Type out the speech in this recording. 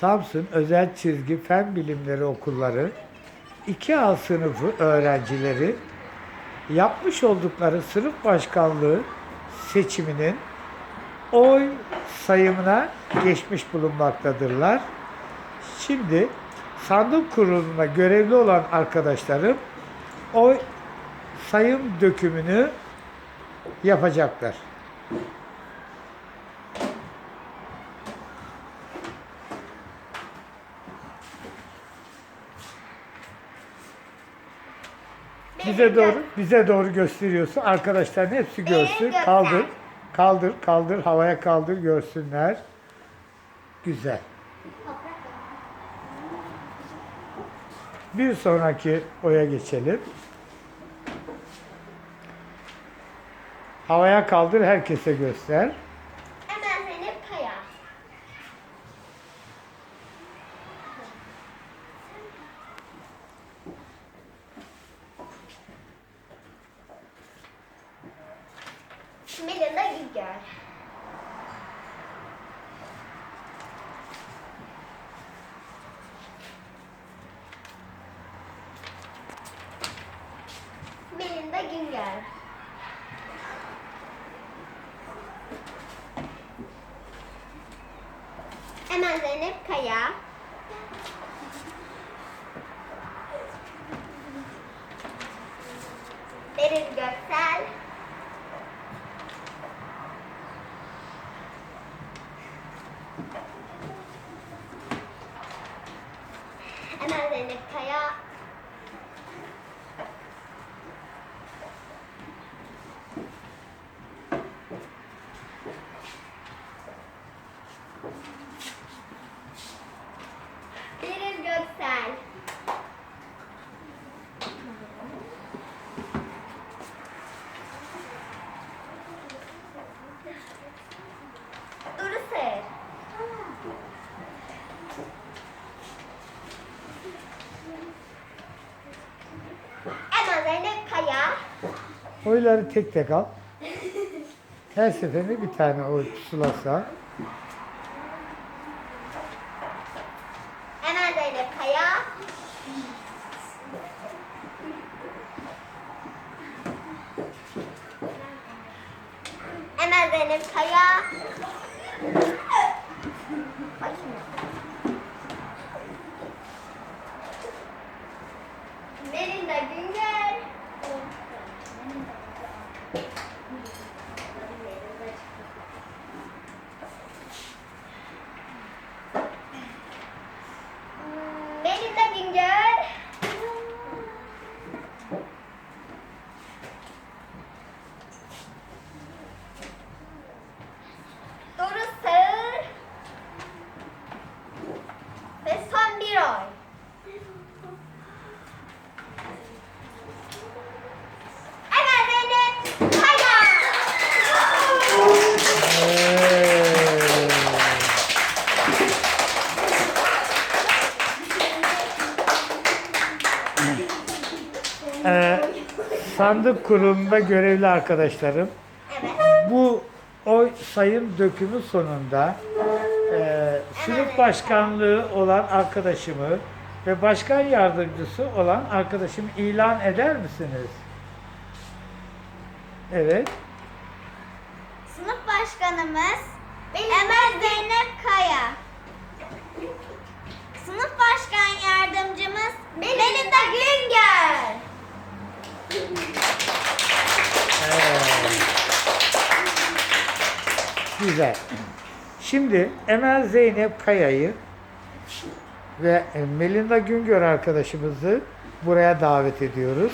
Samsun Özel Çizgi Fen Bilimleri Okulları 2A sınıfı öğrencileri yapmış oldukları sınıf başkanlığı seçiminin oy sayımına geçmiş bulunmaktadırlar. Şimdi sandık kuruluna görevli olan arkadaşlarım oy sayım dökümünü yapacaklar. Bize doğru, bize doğru gösteriyorsun. Arkadaşların hepsi görsün. Kaldır, kaldır, kaldır, havaya kaldır, görsünler. Güzel. Bir sonraki oya geçelim. Havaya kaldır, herkese göster. Hemen Zeynep Kaya. Melinda Güngör. Melinda Güngör. Hemen Zeynep Kaya. Beril Göksel. Hemen Zeynep Kaya. Hemen Zeynep Kaya. Oyları tek tek al. Her seferinde bir tane oy pusulasa. Hemen Zeynep Kaya. Hemen Zeynep Kaya. Melinda Güngör. Melinda Güngör. Doru Sağır. Ve son bir oy. Ee, sandık kurulunda görevli arkadaşlarım Evet. bu oy sayım dökümü sonunda e, sınıf başkanlığı olan arkadaşımı ve başkan yardımcısı olan arkadaşımı ilan eder misiniz? Evet. Sınıf başkanımız Emel Zeynep Kaya. Sınıf başkan yardımcımız Melinda Güngör. Evet. Güzel. Şimdi Emel Zeynep Kaya'yı ve Melinda Güngör arkadaşımızı buraya davet ediyoruz.